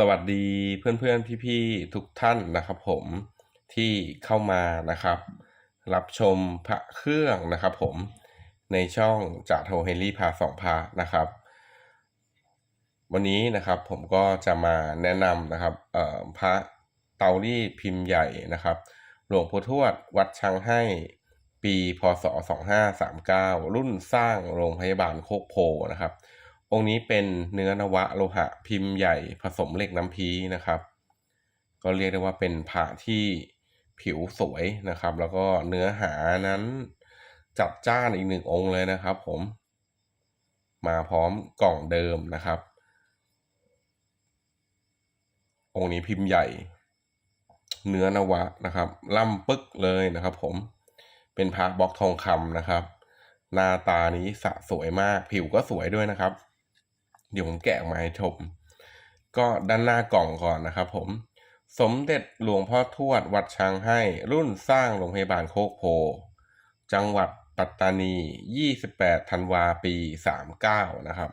สวัสดีเพื่อนๆ พี่ๆ ทุกท่านนะครับผมที่เข้ามานะครับ รับชมพระเครื่องนะครับผมในช่องจากโทเฮนรี่พาสองพานะครับ วันนี้นะครับผมก็จะมาแนะนำนะครับเอ่อพระเตารีดพิมพ์ใหญ่นะครับ หลวงพ่อทวดวัดช้างให้ปีพศ 2539 รุ่นสร้างโรงพยาบาลโคกโพนะครับ องค์นี้เป็นเนื้อนวะโลหะพิมพ์ใหญ่ผสมเหล็กน้ำพีนะครับ ก็เรียกได้ว่าเป็นพระที่ผิวสวยนะครับ แล้วก็เนื้อหานั้นจัดจ้านอีกหนึ่งองค์เลยนะครับผม มาพร้อมกล่องเดิมนะครับ องค์นี้พิมพ์ใหญ่ เนื้อนวะนะครับล่ำปึกเลยนะครับ ผมเป็นพระบล็อกทองคำนะครับหน้าตานี้สะสวยมาก ผิวก็สวยด้วยนะครับ เดี๋ยวผมแกะมาให้ชม ก็ด้านหน้ากล่องก่อนนะครับผม สมเด็จหลวงพ่อทวดวัดช้างให้รุ่นสร้างโรงพยาบาลโคกโพ จังหวัดปัตตานี 28 ธันวาปี 39 นะครับ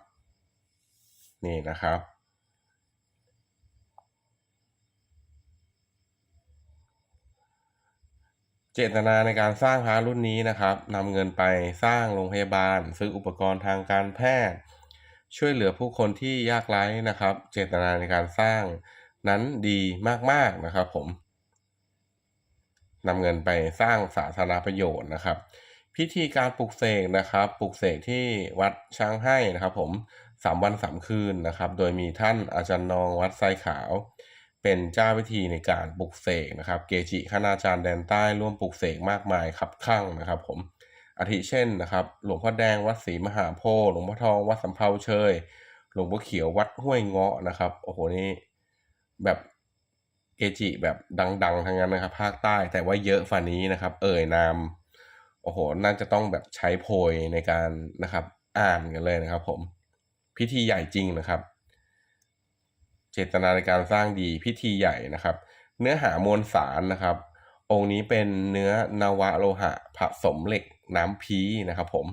นี่นะครับ เจตนาในการสร้างพระรุ่นนี้นะครับนำเงินไปสร้างโรงพยาบาล ซื้ออุปกรณ์ทางการแพทย์ ช่วยเหลือผู้คนที่ยากไร้นะครับ เจตนาในการสร้างนั้นดีมากๆนะครับ ผมนำเงินไปสร้างสาธารณประโยชน์นะครับ พิธีการปลุกเสกนะครับปลุกเสกที่วัดช้างให้นะครับ ผมสามวันสามคืนนะครับ โดยมีท่านอาจารย์นองวัดไซขาว เป็นเจ้าวิธีในการปลุกเสกนะครับ เกจิคณาจารย์แดนใต้ร่วมปลุกเสกมากมายขับข้างนะครับ ผม อาทิเช่นนะครับหลวงพ่อแดงวัดศรีมหาโพธิ์หลวงพ่อทองวัดสำเภาเชยหลวงพ่อเขียววัดห้วยเงาะนะครับโอ้โหนี่แบบเกจิแบบดัง ๆ ทั้งนั้นนะครับภาคใต้แต่ว่าเยอะฝ่านี้นะครับ เอ่ยนามโอ้โหน่าจะต้องแบบใช้โพยในการนะครับอ่านกันเลยนะครับ ผมพิธีใหญ่จริงนะครับ เจตนาในการสร้างดีพิธีใหญ่นะครับ เนื้อหามวลสารนะครับ องค์นี้เป็นเนื้อนวะโลหะผสมเหล็ก น้ำพีนะครับผม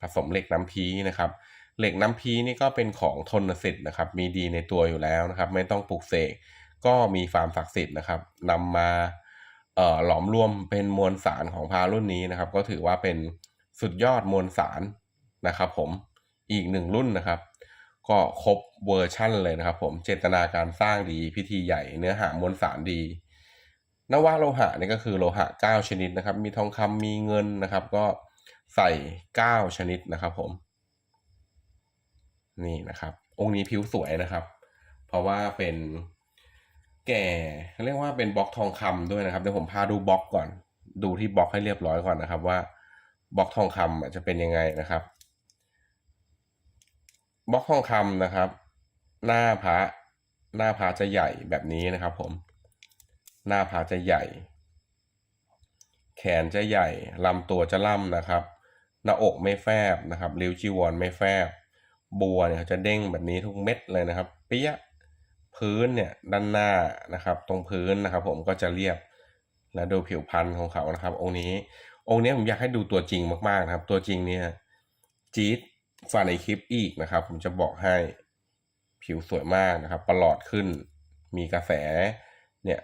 ผสมเหล็กน้ำพีนะครับเหล็กน้ำพีนี่ก็เป็นของทนสิทธิ์นะครับ มีดีในตัวอยู่แล้วนะครับ ไม่ต้องปลูกเสกก็มีความศักดิ์สิทธิ์นะครับนำมาหลอมรวมเป็นมวลสารของพารุ่นนี้นะครับ ก็ถือว่าเป็นสุดยอดมวลสารนะครับผมอีกหนึ่งรุ่นนะครับ ก็ครบเวอร์ชั่นเลยนะครับผมเจตนาการสร้างดีพิธีใหญ่เนื้อหามวลสารดี นวโลหะนี่ก็คือโลหะ 9 ชนิดนะครับ มีทองคำมีเงินนะครับ ก็ใส่ 9 ชนิดนะครับผม นี่นะครับ องค์นี้ผิวสวยนะครับ เพราะว่าเป็นแก่เรียกว่าเป็นบล็อกทองคำด้วยนะครับเดี๋ยวผมพาดูบล็อกก่อน ดูที่บล็อกให้เรียบร้อยก่อนนะครับ ว่าบล็อกทองคำจะเป็นยังไงนะครับบล็อกทองคำนะครับ หน้าพระหน้าพระจะใหญ่แบบนี้นะครับ ผม หน้าพระจะใหญ่ แขนจะใหญ่ลำตัวจะล่ำนะครับ หน้าอกไม่แฟบนะครับริ้วจีวรไม่แฟบ บัวเนี่ยจะเด้งแบบนี้ทุกเม็ดเลยนะครับ เปี้ยพื้นเนี่ยด้านหน้านะครับ ตรงพื้นนะครับ ผมก็จะเรียบและดูผิวพรรณของเขานะครับ องค์นี้ องค์นี้ผมอยากให้ดูตัวจริงมากๆนะครับ ตัวจริงเนี่ยจี๊ดฝ่าในคลิปอีกนะครับ ผมจะบอกให้ผิวสวยมากนะครับประหลอดขึ้น มีกระแสเนี่ย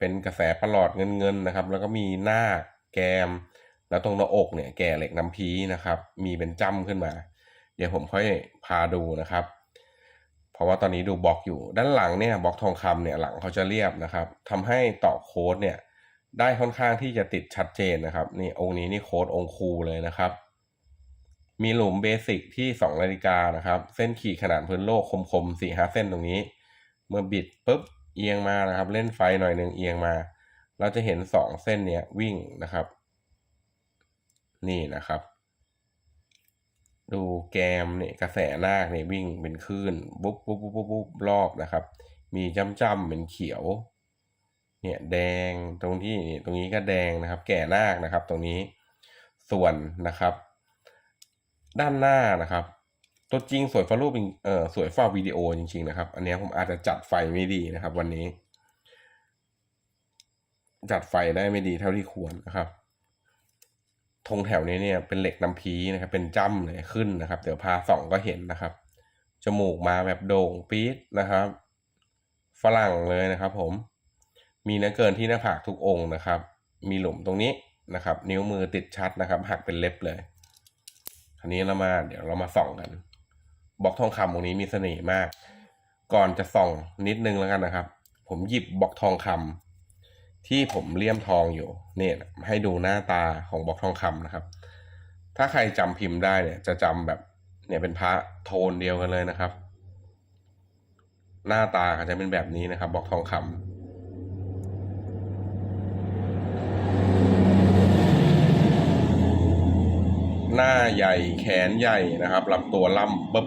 เป็นกระแสประหลอดเงินเงินๆนะครับ แล้วก็มีหน้าแกม แล้วตรงหน้าอกเนี่ยแก่เหล็กน้ำพีนะครับ มีเป็นจ้ำขึ้นมา เดี๋ยวผมค่อยพาดูนะครับ เพราะว่าตอนนี้ดูบล็อกอยู่ ด้านหลังเนี่ยบล็อกทองคำเนี่ยหลังเขาจะเรียบนะครับทำให้ต่อโค้ดเนี่ยได้ค่อนข้างที่จะติดชัดเจนนะครับนี่องค์นี้นี่โค้ดองคูเลยนะครับ มีหลุมเบสิกที่2นาฬิกานะครับ เส้นขีดขนาดพื้นโลกคมๆสี่ห้าเส้นตรงนี้ เมื่อบิดปุ๊บ เอียงมานะครับ เล่นไฟหน่อยหนึ่งเอียงมา เราจะเห็น 2 เส้นเนี้ยวิ่งนะครับ นี่นะครับ ดูแกมเนี่ยกระแสนาคเนี่ยวิ่งเป็นคลื่นบุ๊บบุ๊บบุ๊บบุ๊บบุ๊บรอบนะครับ มีจ้ำจ้ำเป็นเขียว เนี่ยแดงตรงที่ตรงนี้ก็แดงนะครับ แก่นาคนะครับ ตรงนี้ส่วนนะครับ ด้านหน้านะครับ ตัวจริงสวยฟ้ารูปจริงเออสวยฟ้าวิดีโอจริง ๆ นะครับ อันนี้ผมอาจจะจัดไฟไม่ดีนะครับ วันนี้ จัดไฟได้ไม่ดีเท่าที่ควรนะครับธงแถวนี้เนี่ยเป็นเหล็กน้ำพีนะครับ เป็นจ้ำเลยขึ้นนะครับ เดี๋ยวพาส่องก็เห็นนะครับ จมูกมาแบบโด่งปี๊ดนะครับ ฝรั่งเลยนะครับ ผม มีเนื้อเกินที่หน้าผากทุกองค์นะครับ มีหลุมตรงนี้นะครับ นิ้วมือติดชัดนะครับ หักเป็นเล็บเลย คราวนี้เรามาเดี๋ยวเรามาส่องกัน บล็อกทองคำตรงนี้มีเสน่ห์มาก ก่อนจะส่องนิดนึงแล้วกันนะครับ ผมหยิบบล็อกทองคำที่ผมเลี่ยมทองอยู่เนี่ยให้ดูหน้าตาของบล็อกทองคำนะครับ ถ้าใครจำพิมพ์ได้เนี่ย จะจำแบบเนี่ยเป็นพระโทนเดียวกันเลยนะครับ หน้าตาก็จะเป็นแบบนี้นะครับบล็อกทองคำหน้าใหญ่แขนใหญ่นะครับลำตัวล่ำปึ๊บ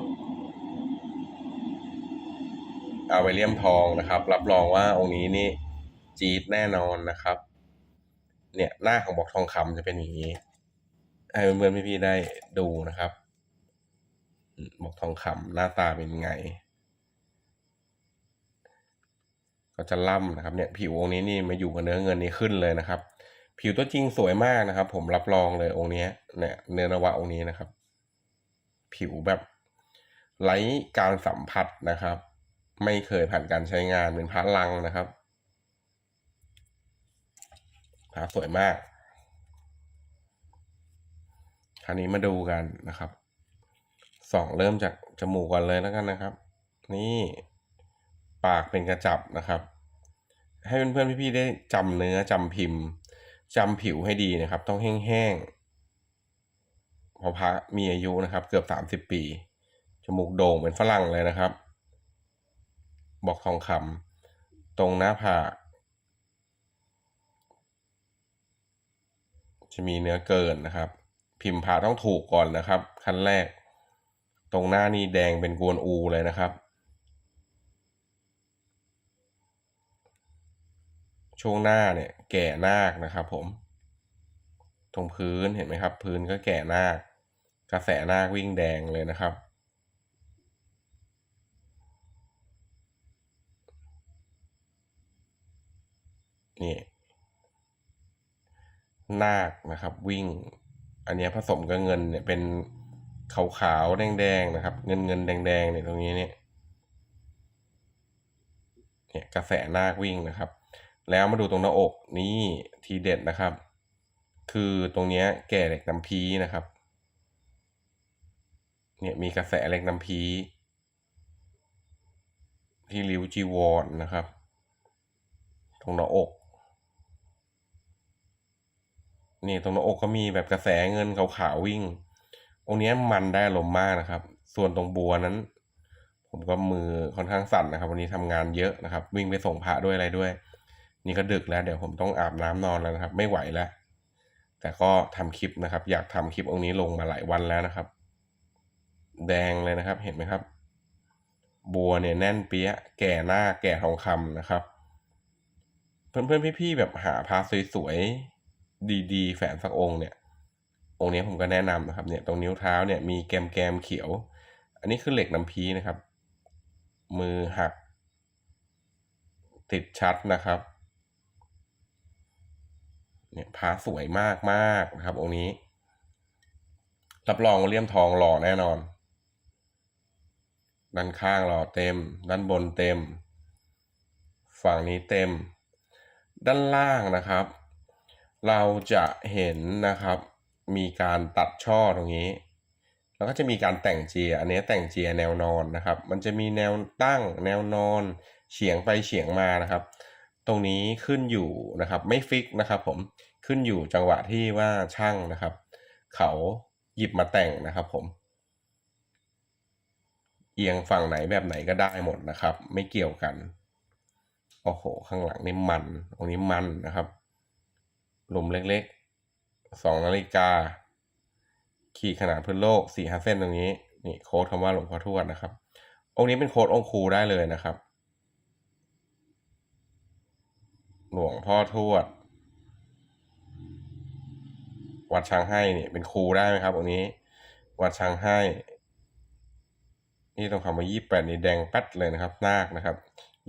อาไวเลี่ยมทองนะครับ รับรองว่าองค์นี้นี่จี๊ดแน่นอนนะครับ เนี่ยหน้าของบอกทองคำจะเป็นอย่างนี้ให้เพื่อนๆพี่ๆได้ดูนะครับ บอกทองคำหน้าตาเป็นไง ก็จะล่ำนะครับเนี่ยผิวองค์นี้นี่มาอยู่กับเนื้อเงินนี้ขึ้นเลยนะครับ ผิวตัวจริงสวยมากนะครับ ผมรับรองเลยองค์นี้เนี่ยเนื้อนวะองค์นี้นะครับ ผิวแบบไร้การสัมผัสนะครับ ไม่เคยผ่านการใช้งานเป็นพระลังนะครับพระสวยมากคราวนี้มาดูกันนะครับสองเริ่มจากจมูกก่อนเลยแล้วกันนะครับ นี่ปากเป็นกระจับนะครับ ให้เพื่อนๆพี่ๆได้จำเนื้อจำพิมพ์จำผิวให้ดีนะครับ ต้องแห้งๆพราะพระมีอายุนะครับ เกือบสามสิบปี จมูกโด่งเป็นฝรั่งเลยนะครับ บอกทองคำตรงหน้าผากจะมีเนื้อเกินนะครับ พิมพ์ผ่าต้องถูกก่อนนะครับ ขั้นแรก ตรงหน้านี่แดงเป็นกวนอูเลยนะครับ ช่วงหน้าเนี่ยแก่นาคนะครับผม ตรงพื้นเห็นไหมครับ พื้นก็แก่นาคกระแสนาควิ่งแดงเลยนะครับ นี่นาคนะครับ วิ่ง อันนี้ผสมกับเงินเนี่ยเป็นขาวๆแดงๆนะครับ เงินเงินแดงๆเนี่ยตรงนี้เนี่ยเนี่ยกระแสนาควิ่งนะครับ แล้วมาดูตรงหน้าอกนี่ทีเด็ดนะครับ คือตรงเนี้ยแก่เหล็กน้ำพีนะครับ เนี่ยมีกระแสเหล็กน้ำพีที่ริ้วจีวรนนะครับ ตรงหน้าอก นี่ตรงหน้าอกก็มีแบบกระแสเงินขาวๆวิ่ง องค์เนี้ยมันได้อารมมากนะครับ ส่วนตรงบัวนั้น ผมก็มือค่อนข้างสั่นนะครับ วันนี้ทำงานเยอะนะครับ วิ่งไปส่งพระด้วยอะไรด้วย นี่ก็ดึกแล้ว เดี๋ยวผมต้องอาบน้ำนอนแล้วนะครับ ไม่ไหวแล้ว แต่ก็ทำคลิปนะครับ อยากทำคลิปองค์นี้ลงมาหลายวันแล้วนะครับ แดงเลยนะครับ เห็นไหมครับ บัวเนี่ยแน่นเปี้ยแก่หน้าแก่ทองคำนะครับเพื่อนๆพี่ๆแบบหาพระสวยๆ ดีๆแฝนสักองค์เนี่ย องค์นี้ผมก็แนะนำนะครับเนี่ยตรงนิ้วเท้าเนี่ยมีแกมแกมๆเขียว อันนี้คือเหล็กน้ำพีนะครับ มือหัก ติดชัดนะครับเนี่ยพระสวยมากมากนะครับ องค์นี้ รับรองว่าเลี่ยมทองหล่อแน่นอน ด้านข้างหล่อเต็ม ด้านบนเต็ม ฝั่งนี้เต็ม ด้านล่างนะครับ เราจะเห็นนะครับ มีการตัดช่อตรงนี้ แล้วก็จะมีการแต่งเจีย อันนี้แต่งเจียแนวนอนนะครับ มันจะมีแนวตั้งแนวนอนเฉียงไปเฉียงมานะครับ ตรงนี้ขึ้นอยู่นะครับ ไม่ฟิกนะครับ ผมขึ้นอยู่จังหวะที่ว่าช่างนะครับ เขาหยิบมาแต่งนะครับ ผม เอียงฝั่งไหนแบบไหนก็ได้หมดนะครับ ไม่เกี่ยวกันโอ้โหข้างหลังนี่มันตรงนี้มันนะครับ หลุมเล็กๆสองนาฬิกา ขีดขนาดพื้นโลกสี่ห้าเส้นตรงนี้ นี่โค้ดคำว่าหลวงพ่อทวดนะครับ องค์นี้เป็นโค้ดองค์ครูได้เลยนะครับ หลวงพ่อทวด วัดช้างให้เนี่ยเป็นครูได้ไหมครับองค์นี้ วัดช้างให้ นี่ต้องคำว่ายี่แปดนี่แดงแป๊ดเลยนะครับ นาคนะครับ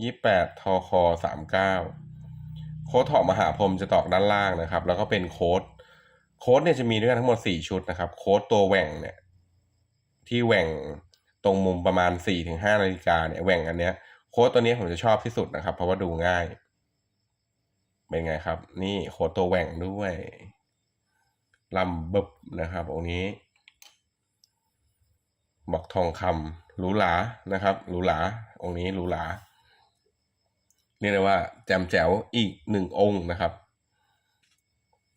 ยี่แปดทอคอสามเก้า โค้ดถอมหาพรมจะตอกด้านล่างนะครับ แล้วก็เป็นโค้ดโค้ดเนี่ยจะมีด้วยกันทั้งหมดสี่ชุดนะครับ โค้ดตัวแหว่งเนี่ยที่แหว่งตรงมุมประมาณสี่ถึงห้านาฬิกาเนี่ยแหว่งอันเนี้ยโค้ดตัวนี้ผมจะชอบที่สุดนะครับ เพราะว่าดูง่าย เป็นไงครับ นี่โค้ดตัวแหว่งด้วยลำบึบนะครับองนี้บอกทองคำหรูหรานะครับหรูหราองนี้หรูหรา เรียกได้ว่าแจมแจ๋วอีกหนึ่งองค์นะครับ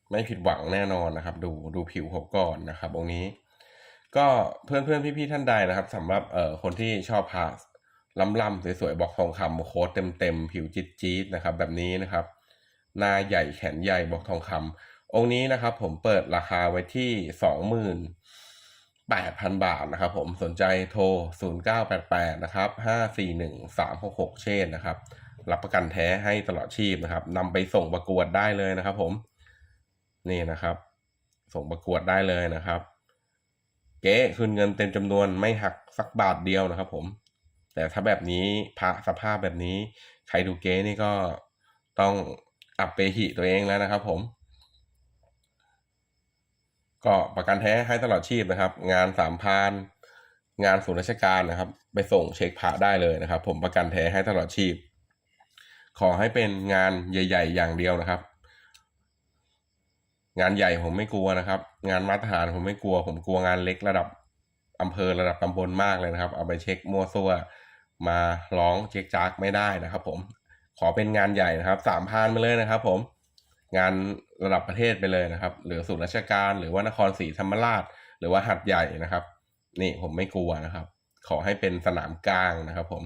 ไม่ผิดหวังแน่นอนนะครับ ดูดูผิวเขาก่อนนะครับ องค์นี้ ก็เพื่อนเพื่อนพี่ๆท่านใดนะครับสำหรับเอ่อคนที่ชอบพาล้ำๆสวยๆบอกทองคำโค้ดเต็มๆผิวจี๊ดๆนะครับ แบบนี้นะครับหน้าใหญ่แขนใหญ่บอกทองคำองค์นี้นะครับ ผมเปิดราคาไว้ที่สองหมื่นแปดพันบาทนะครับ ผมสนใจโทรศูนย์เก้าแปดแปดนะครับห้าสี่หนึ่งสามหกหกเช่นนะครับ รับประกันแท้ให้ตลอดชีพนะครับนำไปส่งประกวดได้เลยนะครับ ผม นี่นะครับ ส่งประกวดได้เลยนะครับ เก๊คืนเงินเต็มจำนวนไม่หักสักบาทเดียวนะครับ ผม แต่ถ้าแบบนี้พระสภาพแบบนี้ ใครดูเก๊นี่ก็ต้องอับเปหิตัวเองแล้วนะครับ ผม ก็ประกันแท้ให้ตลอดชีพนะครับ งานสามพานงานศูนย์ราชการนะครับ ไปส่งเช็คพระได้เลยนะครับ ผมประกันแท้ให้ตลอดชีพ ขอให้เป็นงานใหญ่ ๆ อย่างเดียวนะครับ งานใหญ่ผมไม่กลัวนะครับ งานมาตรฐานผมไม่กลัว ผมกลัวงานเล็กระดับอำเภอระดับตำบลมากเลยนะครับ เอาไปเช็คมั่วซั่วมาร้องเช็คจากไม่ได้นะครับ ผมขอเป็นงานใหญ่นะครับสามพันไปเลยนะครับ ผมงานระดับประเทศไปเลยนะครับ หรือศูนย์ราชการ หรือว่านครศรีธรรมราช หรือว่าหัดใหญ่นะครับ นี่ผมไม่กลัวนะครับ ขอให้เป็นสนามกลางนะครับ ผม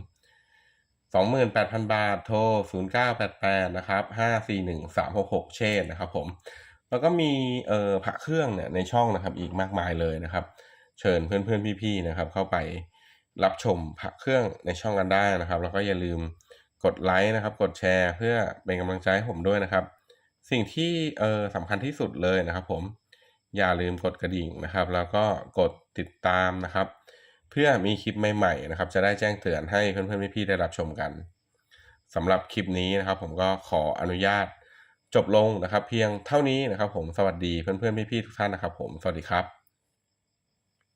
สองหมื่นแปดพันบาท โทรศูนย์เก้าแปดแปดนะครับห้าสี่หนึ่งสามหกหกเช่นนะครับผม แล้วก็มีเอ่อพระเครื่องเนี่ยในช่องนะครับอีกมากมายเลยนะครับ เชิญเพื่อนๆพี่ๆนะครับ เข้าไปรับชมพระเครื่องในช่องกันได้นะครับ แล้วก็อย่าลืมกดไลค์นะครับ กดแชร์เพื่อเป็นกำลังใจให้ผมด้วยนะครับ สิ่งที่เอ่อสำคัญที่สุดเลยนะครับ ผม อย่าลืมกดกระดิ่งนะครับ แล้วก็กดติดตามนะครับ เพื่อมีคลิปใหม่ๆนะครับ จะได้แจ้งเตือนให้เพื่อนๆพี่ๆได้รับชมกันสำหรับคลิปนี้นะครับ ผมก็ขออนุญาตจบลงนะครับ เพียงเท่านี้นะครับ ผมสวัสดีเพื่อนๆพี่ๆทุกท่านนะครับ ผมสวัสดีครับ